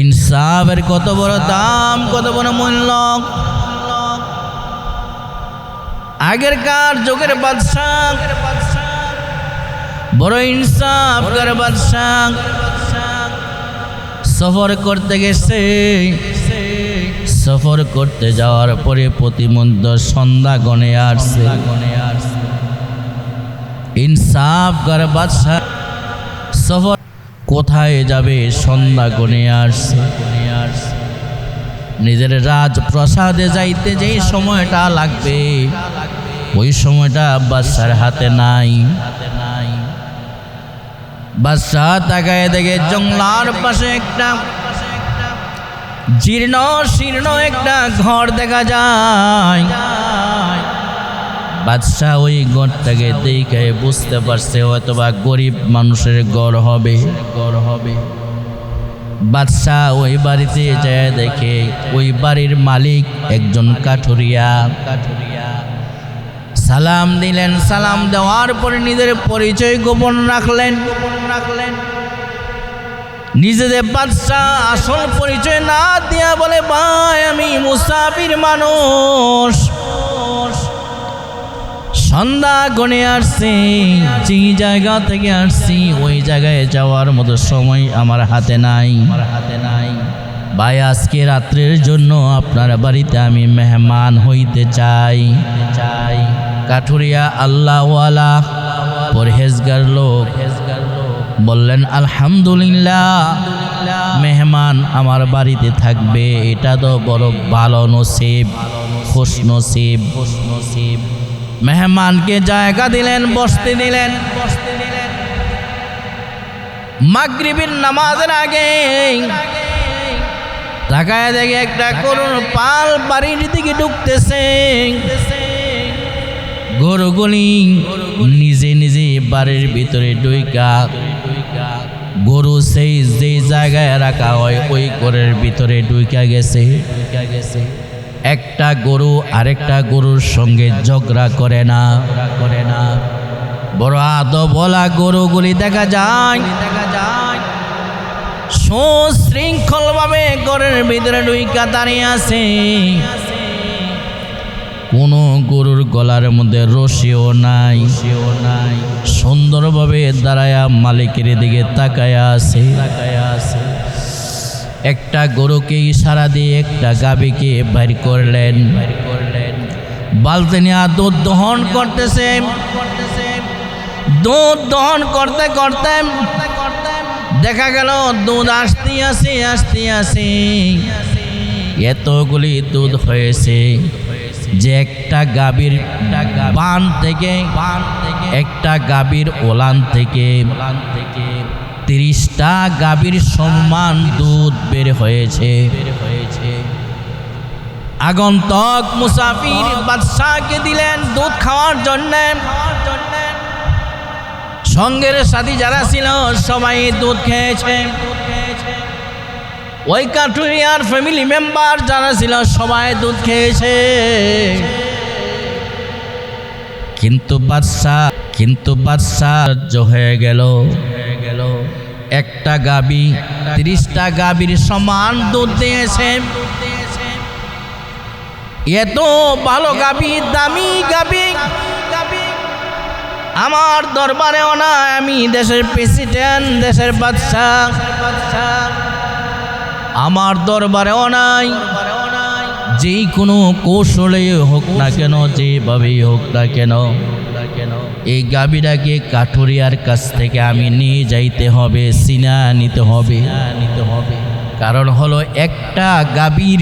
ইনসাফের কত বড় দাম, কত বড় মূল্য। আগেরকার যুগের বাদশাহ, বড় ইনসাফ কর বাদশাহ। সফর করতে গেছে, সফর করতে যাওয়ার পরে প্রতিমন্দ সন্ধ্যা গণে আসছে। ইনসাফ কর বাদশাহ, সফর কোথায় যাবে? সন্ধ্যা গণে আসছে। নিজের রাজপ্রসাদে যাইতে যেই সময়টা লাগবে, ওই সময়টা বাদশার হাতে নাই। বাদশাহ তাকায় দেখে জংলার পাশে একটা জীর্ণ শীর্ণ একটা ঘর দেখা যায়। বাদশাহ ওই গড়টাকে দেখে বুঝতে পারছে হয়তো বা গরিব মানুষের গড় হবে। গড় হবে বাদশাহ ওই বাড়িতে যায় দেখে ওই বাড়ির মালিক একজন কাঠুরিয়া। কাঠুরিয়া সালাম দিলেন, সালাম দেওয়ার পরে নিজের পরিচয় গোপন রাখলেন গোপন রাখলেন। নিজেদের বাদশাহ আসল পরিচয় না দিয়া বলে, ভাই, আমি মুসাফির মানুষ। সন্ধ্যা গণে আসছি যে জায়গা থেকে আসছি, ওই জায়গায় যাওয়ার মতো সময় আমার হাতে নাই। আমার হাতে নাই ভাই, আজকে রাত্রের জন্য আপনার বাড়িতে আমি মেহমান হইতে চাই। চাই কাঠুরিয়া আল্লাহওয়ালা পরহেজগার লোক বললেন, আলহামদুলিল্লাহ, মেহমান আমার বাড়িতে থাকবে। এটা তো বড় ভালো নসিব খুশ নসিব খুশ নসিব। মেহমানকে জায়গা দিলেন, বসতে দিলেন মাগরিবের নামাজের আগে তাকায় দেখে একটা করুন পাল বাড়ির দিকে ঢুকতেছে। গরুগুলি নিজে নিজে বাড়ির ভিতরে ডুইকা গরু সেই যে জায়গায় রাখা হয়, ওই ঘরের ভিতরে ডুইকা গেছে ডুইকা গেছে। একটা গরু আরেকটা গরুর সঙ্গে ঝগড়া করে না। করে না বড় আদ বলা গরুগুলি দেখা যায় দেখা যায় সুশৃঙ্খল ভাবে ঘরের ভিতরে ডুইকা দাঁড়িয়ে আছে। কোনো গরুর গলার মধ্যে রশিও নাই, সুন্দরভাবে দাঁড়ায়া মালিকের দিকে তাকায়া আছে তাকায়া আছে। একটা গরুকে ইশারা দিয়ে একটা গাবিকে বাইর করলেন। বালতি নিয়ে দুধ দহন করতেছে। দুধ দহন করতে করতে দেখা গেল দুধ আসতে আসে আসতে আসে। এতগুলি দুধ হয়েছে যে একটা গাভীর বান থেকে থেকে একটা গাভীর ওলান থেকে ওলান থেকে তিরিশটা গাভীর সম্মান দুধ বের হয়েছে। আগন্তক মুসাফির বাদশাহকে দিলেন দুধ খাওয়ার জন্য। সঙ্গের সাথী যারা ছিল, সবাই দুধ খেয়েছে। ওই কাঠুরিয়ার ফ্যামিলি মেম্বার যারা ছিল, সবাই দুধ খেয়েছে। কিন্তু বাদশাহ কিন্তু বাদশাহ হয়ে গেল। একটা গাবি, তিরিশটা গাবির সমান দুধ দিয়েছে। এত ভালো গাবি, দামি গাবি। আমার দরবারেও না আমি দেশের প্রেসিডেন্ট, দেশের বাদশাহ। আমার দরবারেও নাই যেই কোনো কৌশলে হোক না কেন, যেভাবেই হোক না কেন এই গাবিটাকে কাঠুরিয়ার কাছ থেকে আমি নিয়ে যাইতে হবে, সিনা নিতে হবে। নিতে হবে কারণ হলো একটা গাভীর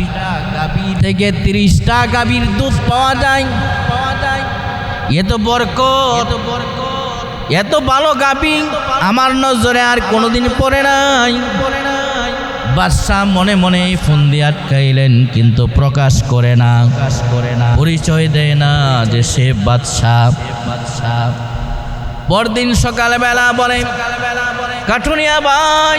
গাভীর থেকে তিরিশটা গাভীর দুধ পাওয়া যায়। পাওয়া যায় এত বরক এত বরক এত ভালো গাভী। আমার নজরে আর কোনোদিন পড়ে নাই পড়ে নাই। বাদশাহ মনে মনে ফোন দিয়ে আটকাইলেন, কিন্তু প্রকাশ করে না। প্রকাশ করে না পরিচয় দেয় না যে সে বাদশাহ পরদিন সকালবেলা বলে, কাঠুনিয়া ভাই,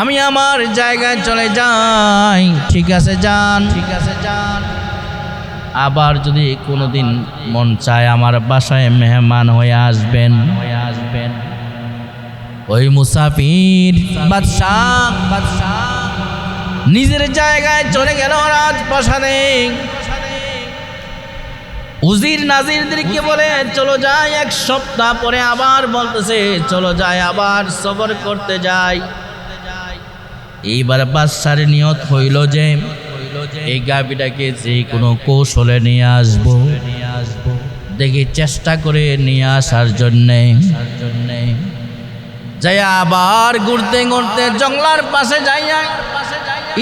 আমি আমার জায়গায় চলে যাই। ঠিক আছে, যান। ঠিক আছে যান আবার যদি কোনোদিন মন চায় আমার বাসায় মেহমান হয়ে আসবেন হয়ে আসবেন। ওই মুসাফির নিজের জায়গায় চলে গেল রাজপ্রাসাদে। উজির নাজিরদেরকে বলে, চলো যাই এক সপ্তাহ পরে আবার, বলতেছে, চলো যাই আবার, সবর করতে যাই। এইবার বাদশার নিয়ত হইল যে, এই গাবিটাকে যে কোনো কৌশলে নিয়ে আসব। নিয়ে আসব দেখি চেষ্টা করে নিয়ে আসার জন্যে জন্যে। যাই আবার ঘুরতে ঘুরতে জঙ্গলার পাশে যাইয়া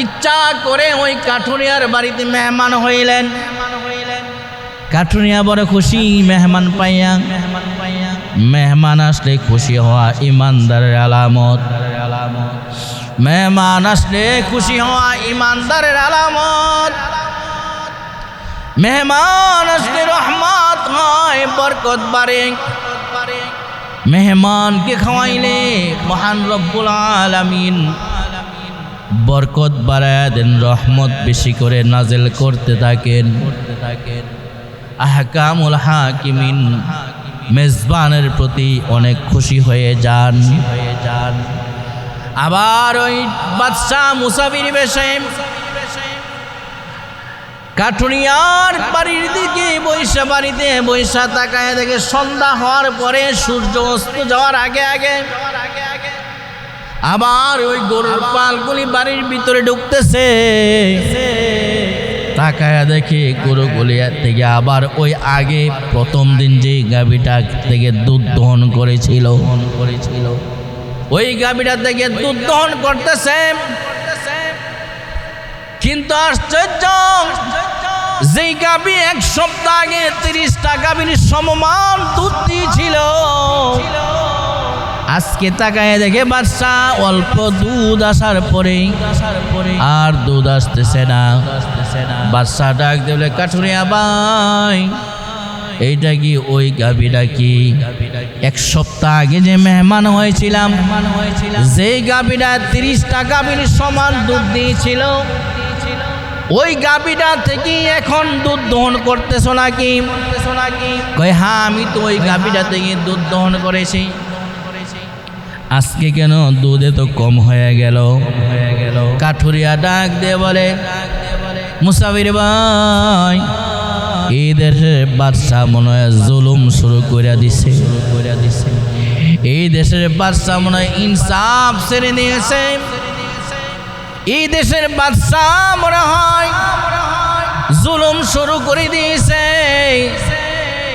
ইচ্ছা করে ওই কাঠুরিয়ার বাড়িতে মেহমান হইলেন। কাঠুরিয়া বড় খুশি, মেহমান পাইয়া। মেহমান পাইয়া মেহমান আসলে খুশি হওয়া ইমানদারের আলামত আলামত। মেহমান আসলে খুশি হওয়া ইমানদারের আলামত। মেহমান আসলে রহমত হয়, বরকত বাড়ে। মেহমানকে খাওয়াইলে মহান রব্বুল আলামিন বরকত বাড়ায় দেন, রহমত বেশি করে নাজেল করতে থাকেন। থাকেন আহকামুল হাকিমিন মেজবানের প্রতি অনেক খুশি হয়ে যান হয়ে যান। আবার ওই বাদশাহ মুসাফির বেশে কাঠুনিয়ার বাড়ির দিকে বৈশা বাড়িতে বৈশা তাকায় দেখে সন্ধ্যা হওয়ার পরে সূর্য অস্ত যাওয়ার আগে আগে আবার ওই গরুর পালগুলি বাড়ির ভিতরে ঢুকতেছে। তাকায়া দেখে গরুগুলি থেকে আবার ওই আগে প্রথম দিন যে গাভীটা থেকে দুধ দহন করেছিল করেছিল। ওই গাভীটা থেকে দুধ দহন করতেছে। কিন্তু আশ্চর্য যেই গাভী এক সপ্তাহ আগে তিরিশটা গাভীর সমমান দুধ দিয়েছিল আজকে তাকায় দেখে বাচ্চা অল্প দুধ আসার পরে আর দুধ আসতেছে না। বাচ্চা ডাক দেবে কাঠুরিয়া বাই এইটা কি ওই গাভীটা কি? এক সপ্তাহ আগে যে মেহমান হয়েছিলাম যে গাভীটা তিরিশটা গাভীর সমান দুধ দিয়েছিল ওই গাভীটা থেকে এখন দুধ দহন করতেছো নাকি? কয় হ্যাঁ আমি তো ওই গাভীটা থেকে দুধ দহন করেছি। আজকে কেন দুধে তো কম হয়ে গেল? হয়ে গেল কাঠুরিয়া ডাক দিয়ে বলে, মুসাফির ভাই এই দেশের বাদশাহ মনে হয় জুলুম শুরু করে দিছে। এই দেশের বাদশাহ মনে হয় ইনসাফ ছেড়ে নিয়েছে এই দেশের বাদশাহ মনে হয় জুলুম শুরু করে দিয়েছে।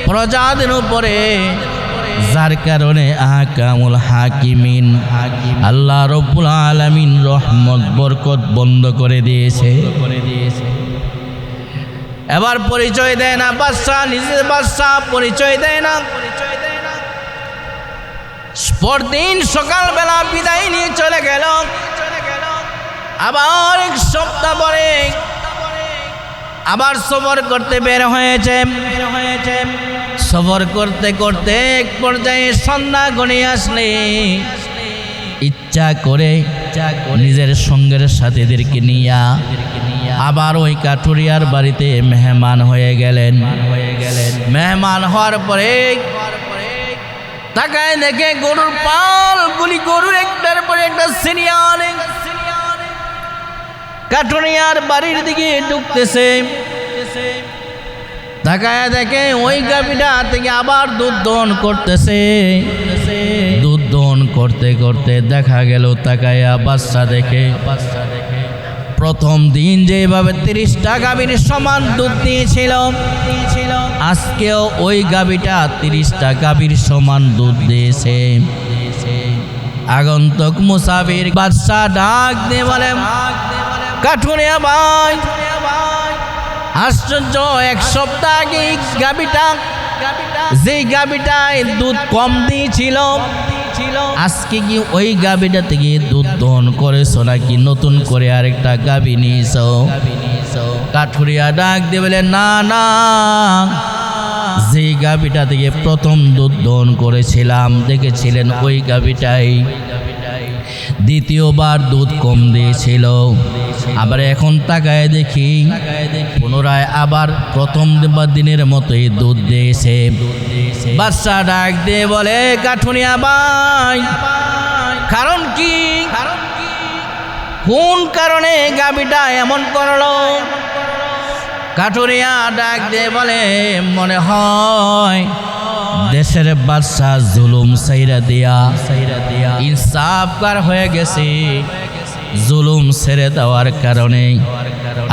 প্রজাদের উপরে, যার কারণে আহকামুল হাকিমিন আল্লাহ রব্বুল আলামিন রহমত, বরকত বন্ধ করে দিয়েছে। এবার পরিচয় দেয় না বাদশাহ, নিজের বাদশাহ পরিচয় দেয় না। পরদিন সকালবেলা বিদায় নিয়ে চলে গেল। আবার এক সপ্তাহ পরে আবার সফর করতে বের হয়েছে। বের হয়েছে করতে করতে এক পর্যায়ে সন্ধ্যা গণে আসলে। ইচ্ছা করে নিজের সঙ্গের সাথীদেরকে নিয়া আবার ওই কাঠুরিয়ার বাড়িতে মেহমান হয়ে গেলেন। হয়ে গেলেন মেহমান হওয়ার পরে তাকায় দেখে গরুর পাল গুলি গরুর একটার পরে একটা সিরিয়াল কাঠুরিয়ার বাড়ির দিকে ঢুকতেছে। তাকায় দেখে ওই গাভীটা থেকে আবার দুধ দহন করতেছে। দুধ দহন করতে করতে দেখা গেল তাকায়া বাচ্চা দেখে। বাচ্চা দেখে প্রথম দিন যেভাবে তিরিশটা গাভীর সমান দুধ দিয়েছিল, আজকেও ওই গাভীটা তিরিশটা গাভীর সমান দুধ দিয়েছে। আগন্তক মুসাফির বাদশা ডাক দিয়ে বলে কাঠুরিয়া ভাই আশ্চর্য, এক সপ্তাহ আগে গাভীটা যেই গাভীটায় দুধ কম দিয়েছিল, আজকে কি ওই গাভীটা থেকে দুধ দহন করেছ নাকি নতুন করে আরেকটা গাভী নিয়েছ? কাঠুরিয়া ডাক দিয়ে বলে, না না যে গাভীটা থেকে প্রথম দুধ দহন করেছিলাম, দেখেছিলেন ওই গাভীটাই দ্বিতীয়বার দুধ কম দিয়েছিল। আবার এখন তাকায় দেখি, পুনরায় আবার প্রথম দিনের মতোই দুধ দিয়েছে। বাচ্চা ডাক দিয়ে বলে কাঠুনিয়া বাই কারণ কি? কোন কারণে গাবিটা এমন করল? কাটুরিয়া ডাক দিয়ে বলে, মনে হয় দেশের বাদশা জুলুম সাইরা দিয়া সাইরা দিয়া ইনসাফকার হয়ে গেছে? জুলুম ছেড়ে দেওয়ার কারণে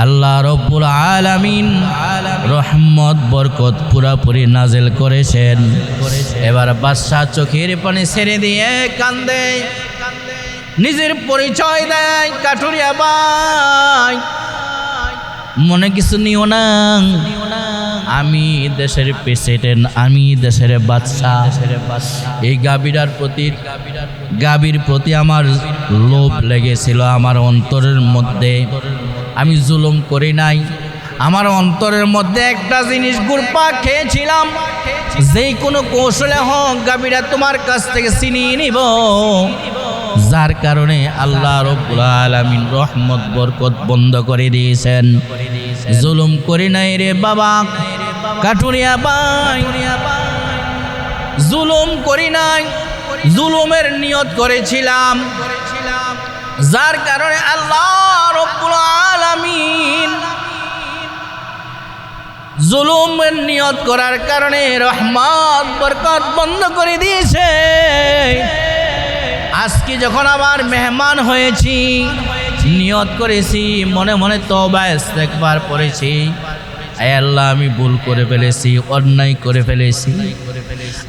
আল্লাহ রব্বুল আলামিন রহমত বরকত পুরাপুরি নাজেল করেছেন। এবার বাদশাহ চোখের পানি ছেড়ে দিয়ে কান্দে নিজের পরিচয় দেয় কাঠুরিয়া বাই। মনে কিছু নিও না। আমি দেশের প্রেসিডেন্ট আমি দেশের বাচ্চা এই গাবিরার প্রতি গাবির প্রতি আমার লোভ লেগেছিল, আমার অন্তরের মধ্যে। আমি জুলুম করি নাই। আমার অন্তরের মধ্যে একটা জিনিস গুরপা খেয়েছিলাম। যে কোনো কৌশলে হোক গাবিরা তোমার কাছ থেকে চিনিয়ে নিব। যার কারণে আল্লাহ রব্বুল আলামিন রহমত, বরকত বন্ধ করে দিয়েছেন। জুলুম করি নাই রে বাবা। কাটুরিয়া বাই। জুলুম করি নাই, জুলুমের নিয়ত করেছিলাম। যার কারণে আল্লাহ রব্বুল আলামিন জুলুমের নিয়ত করার কারণে রহমত, বরকত বন্ধ করে দিয়েছে। আজকে যখন আবার মেহমান হয়েছি, নিয়ত করেছি, মনে মনে তবা একবার পড়েছি। আয় আল্লাহ, আমি ভুল করে ফেলেছি, অন্যায় করে ফেলেছি।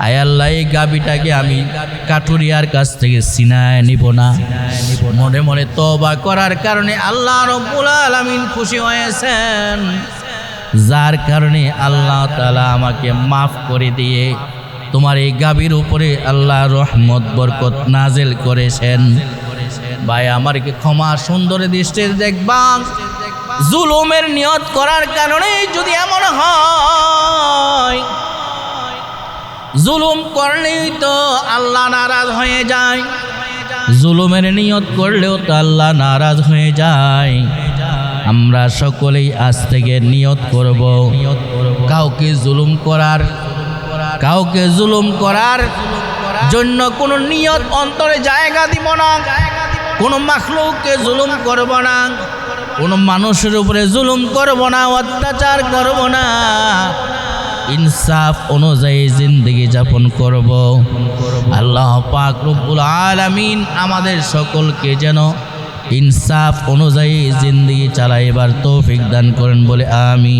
আয় আল্লাহ, এই গাবিটাকে আমি কাটুরিয়ার কাছ থেকে সিনায় নিব না। মনে মনে তবা করার কারণে আল্লাহ রব্বুল আলামিন খুশি হয়েছেন। যার কারণে আল্লাহ তালা আমাকে মাফ করে দিয়ে তোমার এই গাবির উপরে আল্লাহ রহমত, বরকত নাজেল করেছেন। ভাই, আমারকে ক্ষমা সুন্দর দৃষ্টিতে দেখবাম জুলুমের নিয়ত করার কারণে যদি এমন হয়, জুলুম করলেই তো আল্লাহ নারাজ হয়ে যায়। জুলুমের নিয়ত করলেও তো আল্লাহ নারাজ হয়ে যায়। আমরা সকলেই আজ থেকে নিয়ত করব। কাউকে জুলুম করার, কাউকে জুলুম করার জন্য কোনো নিয়ত, অন্তরে জায়গা দিব না। কোনো মাখলুককে জুলুম করব না। কোনো মানুষের উপরে জুলুম করব না, অত্যাচার করব না। ইনসাফ অনুযায়ী জিন্দগি যাপন করব। আল্লাহ পাক রব্বুল আলামিন আমাদের সকলকে যেন ইনসাফ অনুযায়ী জিন্দগি চালাইবার তৌফিক দান করেন বলে আমি